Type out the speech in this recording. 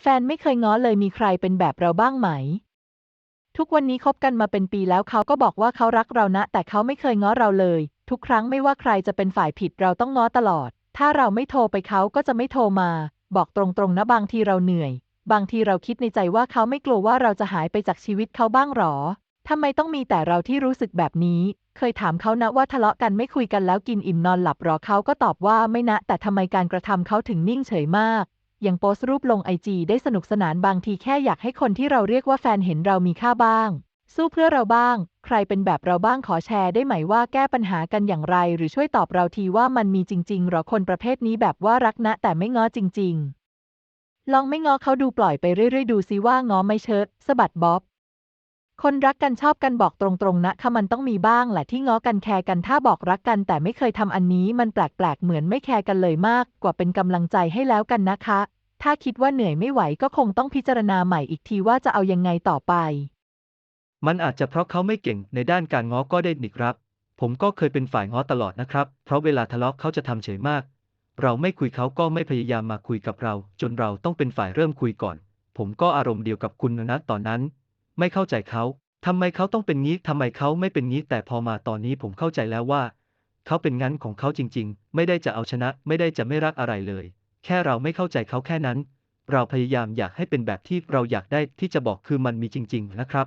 แฟนไม่เคยง้อเลยมีใครเป็นแบบเราบ้างไหม ทุกวันนี้คบกันมาเป็นปีแล้วเขาก็บอกว่าเขารักเรานะ แต่เขาไม่เคยง้อเราเลย ทุกครั้งไม่ว่าใครจะเป็นฝ่ายผิดเราต้องง้อตลอด ถ้าเราไม่โทรไปเขาก็จะไม่โทรมา บอกตรงๆนะบางทีเราเหนื่อย บางทีเราคิดในใจว่าเขาไม่กลัวว่าเราจะหายไปจากชีวิตเขาบ้างหรอทำไมต้องมีแต่เราที่รู้สึกแบบนี้ เคยถามเขานะว่าทะเลาะกันไม่คุยกันแล้วกินอิ่มนอนหลับหรอเขาก็ตอบว่าไม่นะ แต่ทำไมการกระทำเขาถึงนิ่งเฉยมาก ยังโพสต์รูปลงไอจีได้สนุกสนานบางทีแค่อยากให้คนที่เราเรียกว่าแฟนเห็นเรามีค่าบ้าง สู้เพื่อเราบ้าง ใครเป็นแบบเราบ้างขอแชร์ได้ไหมว่าแก้ปัญหากันอย่างไร หรือช่วยตอบเราทีว่ามันมีจริงๆหรอคนประเภทนี้แบบว่ารักนะแต่ไม่ง้อจริง ๆ ลองไม่ง้อเขาดูปล่อยไปเรื่อยๆดูซิว่าง้อไม่เชิดสะบัดบ๊อบ คนรักกันชอบกันบอกตรงๆนะค่ะมันต้องมีบ้างแหละที่ง้อกันแคร์กันถ้าบอกรักกัน แต่ไม่เคยทำอันนี้มันแปลกๆเหมือนไม่แคร์กันเลยมาก กว่าเป็นกำลังใจให้แล้วกันนะคะ ถ้าคิดว่าเหนื่อยไม่ไหวก็คงต้องพิจารณาใหม่อีกทีว่าจะเอายังไงต่อไป มันอาจจะเพราะเขาไม่เก่งในด้านการง้อก็ได้นี่ครับ ผมก็เคยเป็นฝ่ายง้อตลอดนะครับ เพราะเวลาทะเลาะเขาจะทำเฉยมาก เราไม่คุยเขาก็ไม่พยายามมาคุยกับเรา จนเราต้องเป็นฝ่ายเริ่มคุยก่อน ผมก็อารมณ์เดียวกับคุณนะตอนนั้น ไม่เข้าใจเขาทำไมเขาต้องเป็นงี้ทำไมเขาไม่เป็นงี้ แต่พอมาตอนนี้ผมเข้าใจแล้วว่า เขาเป็นงั้นของเขาจริง ๆ ไม่ได้จะเอาชนะ ไม่ได้จะไม่รักอะไรเลย แค่เราไม่เข้าใจเขาแค่นั้น เราพยายามอยากให้เป็นแบบที่เราอยากได้ที่จะบอกคือมันมีจริง ๆ นะครับ